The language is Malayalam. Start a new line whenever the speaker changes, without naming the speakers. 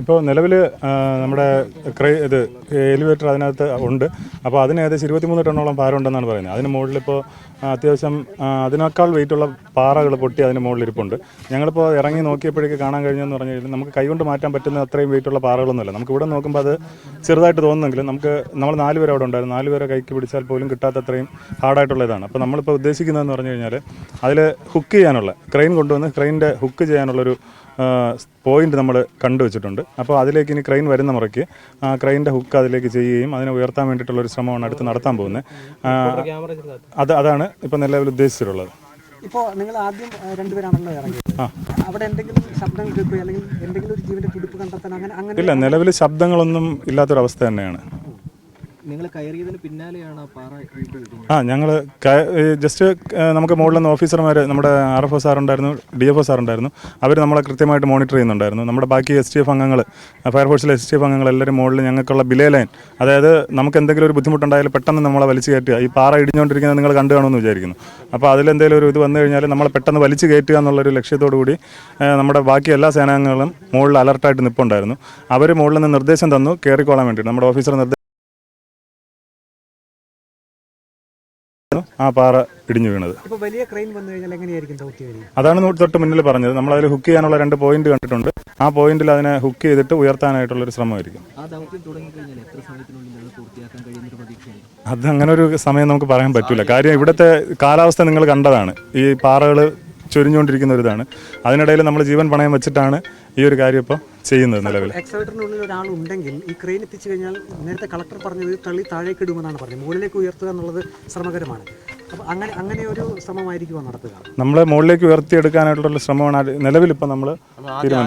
ഇപ്പോൾ നിലവിൽ നമ്മുടെ ക്രൈ ഇത് എലിവേറ്റർ അതിനകത്ത് ഉണ്ട്. അപ്പോൾ അതിന് ഏകദേശം ഇരുപത്തിമൂന്ന് ടണ്ണോളം ഭാരമുണ്ടെന്നാണ് പറയുന്നത്. അതിന് മുകളിലിപ്പോൾ അത്യാവശ്യം അതിനേക്കാൾ വെയിറ്റുള്ള പാറകൾ പൊട്ടി അതിന് മുകളിലിരിപ്പുണ്ട് ഞങ്ങളിപ്പോൾ ഇറങ്ങി നോക്കിയപ്പോഴേക്ക് കാണാൻ കഴിഞ്ഞെന്ന് പറഞ്ഞു കഴിഞ്ഞാൽ നമുക്ക് കൈകൊണ്ട് മാറ്റാൻ പറ്റുന്ന അത്രയും വെയിറ്റുള്ള പാറകളൊന്നുമില്ല. നമുക്ക് ഇവിടെ നോക്കുമ്പോൾ അത് ചെറുതായിട്ട് തോന്നുന്നെങ്കിലും നമുക്ക് നമ്മൾ നാല് പേര് അവിടെ ഉണ്ടായിരുന്നു. നാല് പേരെ കൈക്ക് പിടിച്ചാൽ പോലും കിട്ടാത്ത അത്രയും ഹാർഡായിട്ടുള്ള അപ്പോൾ നമ്മളിപ്പോൾ ഉദ്ദേശിക്കുന്നതെന്ന് പറഞ്ഞു കഴിഞ്ഞാൽ അതിൽ ഹുക്ക് ചെയ്യാനുള്ള ക്രെയിൻ കൊണ്ടുവന്ന് ക്രെയിനിന്റെ ഹുക്ക് ചെയ്യാനുള്ളൊരു പോയിന്റ് നമ്മൾ കണ്ടുവച്ചിട്ടുണ്ട്. അപ്പോൾ അതിലേക്ക് ഇനി ക്രെയിൻ വരുന്ന മുറയ്ക്ക് ആ ക്രെയിനിന്റെ ഹുക്ക് അതിലേക്ക് ചെയ്യുകയും അതിനെ ഉയർത്താൻ വേണ്ടിയിട്ടുള്ള ഒരു ശ്രമമാണ് അടുത്ത് നടത്താൻ പോകുന്നത്. അത് അതാണ് ഇപ്പോൾ നിലവിൽ ഉദ്ദേശിച്ചിട്ടുള്ളത്.
ഇപ്പോൾ നിങ്ങൾ ആദ്യം രണ്ടുപേരാണല്ലോ ഇറങ്ങിയത്. അവിടെ എന്തെങ്കിലും ശബ്ദം അല്ലെങ്കിൽ എന്തെങ്കിലും ഒരു ജീവന്റെ തുടിപ്പ് കണ്ടെത്താൻ അങ്ങനെ
ഇല്ല നിലവിൽ ശബ്ദങ്ങളൊന്നും ഇല്ലാത്തൊരവസ്ഥ തന്നെയാണ്.
നിങ്ങൾ കയറിയതിന് ആ
ആ ഞങ്ങൾ ജസ്റ്റ് നമുക്ക് മുകളിൽ നിന്ന് ഓഫീസർമാർ നമ്മുടെ ആർ എഫ് ഒ സാർ ഉണ്ടായിരുന്നു ഡി എഫ് ഒ സാർ ഉണ്ടായിരുന്നു അവർ നമ്മളെ കൃത്യമായിട്ട് മോണിറ്റർ ചെയ്യുന്നുണ്ടായിരുന്നു. നമ്മുടെ ബാക്കി എസ് ടി എഫ് അംഗങ്ങൾ ഫയർഫോഴ്സിലെ എസ് ടി എഫ് അംഗങ്ങൾ എല്ലാവരും മുകളിൽ ഞങ്ങൾക്കുള്ള ബിലേ ലൈൻ അതായത് നമുക്ക് എന്തെങ്കിലും ഒരു ബുദ്ധിമുട്ടുണ്ടായാലും പെട്ടെന്ന് നമ്മളെ വലിച്ചു കയറ്റുക. ഈ പാറ ഇടിഞ്ഞുകൊണ്ടിരിക്കുന്നത് നിങ്ങൾ കണ്ടു കാണുമെന്ന് വിചാരിക്കുന്നു. അപ്പോൾ അതിലെന്തെങ്കിലും ഒരു ഇത് വന്നു കഴിഞ്ഞാൽ നമ്മളെ പെട്ടെന്ന് വലിച്ചു കയറ്റുക എന്നുള്ളൊരു ലക്ഷ്യത്തോടു കൂടി നമ്മുടെ ബാക്കി എല്ലാ സേനാംഗങ്ങളും മുകളിൽ അലർട്ടായിട്ട് നിൽപ്പുണ്ടായിരുന്നു അവർ മുകളിൽ നിന്ന് നിർദ്ദേശം തന്നു കയറിക്കോളാൻ വേണ്ടി നമ്മുടെ ഓഫീസർ നിർദ്ദേശം ആ പാറ ഇടിഞ്ഞു വീണത്.
വലിയ ക്രെയിൻ വന്നു കഴിഞ്ഞാൽ എങ്ങനെയായിരിക്കും
അതാണ് തൊട്ട് മുന്നിൽ പറഞ്ഞത്. നമ്മൾ അതിൽ ഹുക്ക് ചെയ്യാനുള്ള രണ്ട് പോയിന്റ് കണ്ടിട്ടുണ്ട്. ആ പോയിന്റിൽ അതിനെ ഹുക്ക് ചെയ്തിട്ട് ഉയർത്താനായിട്ടുള്ള ഒരു ശ്രമമായിരിക്കും അത് അങ്ങനെ ഒരു സമയം നമുക്ക് പറയാൻ പറ്റില്ല കാര്യം ഇവിടുത്തെ കാലാവസ്ഥ നിങ്ങൾ കണ്ടതാണ്. ഈ പാറകൾ ചൊരിഞ്ഞുകൊണ്ടിരിക്കുന്ന ഒരു ഇതാണ് അതിനിടയിൽ നമ്മൾ ജീവൻ പണയം വെച്ചിട്ടാണ് ഈ ഒരു കാര്യം ഇപ്പോൾ ചെയ്യുന്നത് നിലവിൽ.
എക്സവേറ്ററിനുള്ളിൽ ഒരാൾ ഉണ്ടെങ്കിൽ ഈ ക്രെയിൻ എത്തിച്ചു കഴിഞ്ഞാൽ നേരത്തെ കളക്ടർ പറഞ്ഞത് തള്ളി താഴേക്ക് ഇടുമെന്നാണ് പറഞ്ഞത്. മുകളിലേക്ക് ഉയർത്തുക എന്നുള്ളത് ശ്രമകരമാണ്. അപ്പോൾ അങ്ങനെ അങ്ങനെ ഒരു ശ്രമമായിരിക്കുമോ നടത്തുക?
നമ്മളെ മുകളിലേക്ക് ഉയർത്തിയെടുക്കാനായിട്ടുള്ള ശ്രമമാണ് നിലവിൽ ഇപ്പോൾ നമ്മൾ തീരുമാനിച്ചത്.